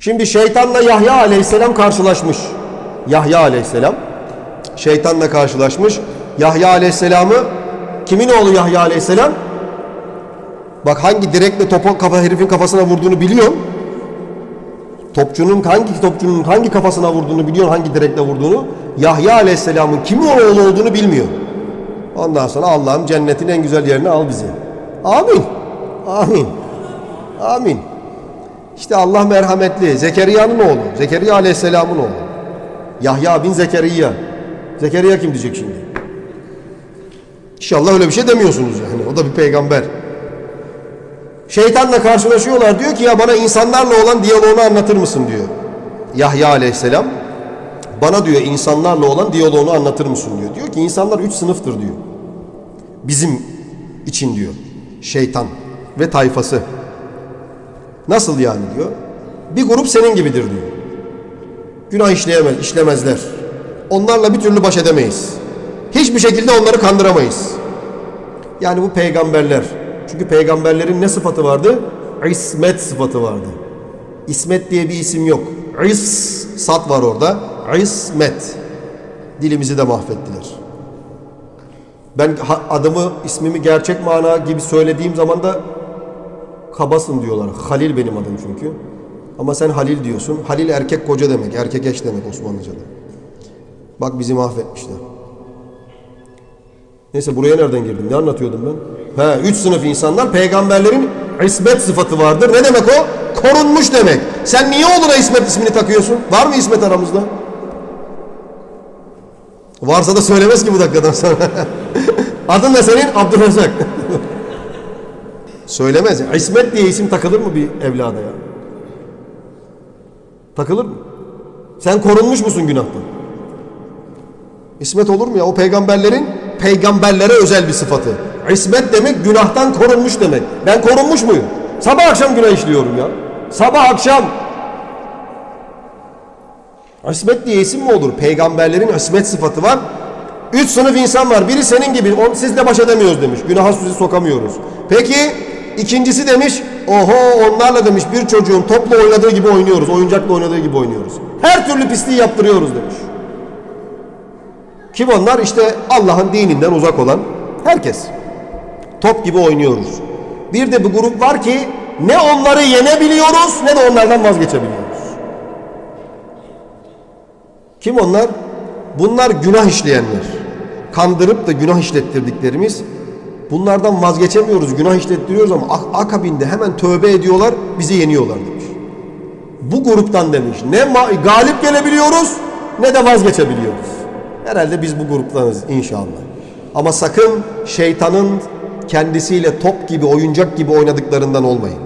Şimdi şeytanla Yahya aleyhisselam karşılaşmış. Yahya aleyhisselam şeytanla karşılaşmış. Yahya aleyhisselamı kimin oğlu Yahya aleyhisselam? Bak hangi direkle topu kafa herifin kafasına vurduğunu biliyorsun. Topçunun hangi topçunun hangi kafasına vurduğunu biliyorsun, hangi direkle vurduğunu. Yahya aleyhisselamın kimin oğlu olduğunu bilmiyor. Ondan sonra Allah'ım cennetin en güzel yerine al bizi. Amin. Amin. Amin. İşte Allah merhametli. Zekeriya'nın oğlu. Zekeriya aleyhisselamın oğlu. Yahya bin Zekeriya. Zekeriya kim diyecek şimdi? İnşallah öyle bir şey demiyorsunuz yani. O da bir peygamber. Şeytanla karşılaşıyorlar. Diyor ki ya bana insanlarla olan diyaloğunu anlatır mısın diyor. Yahya aleyhisselam. Bana diyor insanlarla olan diyaloğunu anlatır mısın diyor. Diyor ki insanlar üç sınıftır diyor. Bizim için diyor. Şeytan ve tayfası. Nasıl yani diyor. Bir grup senin gibidir diyor. Günah işleyemez, işlemezler. Onlarla bir türlü baş edemeyiz. Hiçbir şekilde onları kandıramayız. Yani bu peygamberler. Çünkü peygamberlerin ne sıfatı vardı? İsmet sıfatı vardı. İsmet diye bir isim yok. İs, sat var orada. İsmet. Dilimizi de mahvettiler. Ben adımı, ismimi gerçek mana gibi söylediğim zaman da kabasın diyorlar. Halil benim adım çünkü. Ama sen Halil diyorsun. Halil erkek koca demek, erkek eş demek Osmanlıca'da. Bak bizi mahvetmişler. Neyse buraya nereden girdim? Ne anlatıyordum ben? He, üç sınıf insanlar peygamberlerin ismet sıfatı vardır. Ne demek o? Korunmuş demek. Sen niye oğluna İsmet ismini takıyorsun? Var mı İsmet aramızda? Varsa da söylemez ki bu dakikadan sonra. Adın ne senin? Abdülrezzak. Söylemez. İsmet diye isim takılır mı bir evlada ya? Takılır mı? Sen korunmuş musun günahtan? İsmet olur mu ya? O peygamberlerin peygamberlere özel bir sıfatı. İsmet demek günahtan korunmuş demek. Ben korunmuş muyum? Sabah akşam günah işliyorum ya. Sabah akşam. İsmet diye isim mi olur? Peygamberlerin ismet sıfatı var. Üç sınıf insan var. Biri senin gibi. On, sizle baş edemiyoruz demiş. Günaha sizi sokamıyoruz. Peki ikincisi demiş. Oho onlarla demiş bir çocuğun topla oynadığı gibi oynuyoruz. Oyuncakla oynadığı gibi oynuyoruz. Her türlü pisliği yaptırıyoruz demiş. Kim onlar? İşte Allah'ın dininden uzak olan herkes. Top gibi oynuyoruz. Bir de bir grup var ki ne onları yenebiliyoruz ne de onlardan vazgeçebiliyoruz. Kim onlar? Bunlar günah işleyenler. Kandırıp da günah işlettirdiklerimiz. Bunlardan vazgeçemiyoruz, günah işlettiriyoruz ama ak- akabinde hemen tövbe ediyorlar, bizi yeniyorlar demiş. Bu gruptan demiş. Ne galip gelebiliyoruz ne de vazgeçebiliyoruz. Herhalde biz bu gruptanız inşallah. Ama sakın şeytanın kendisiyle top gibi, oyuncak gibi oynadıklarından olmayın.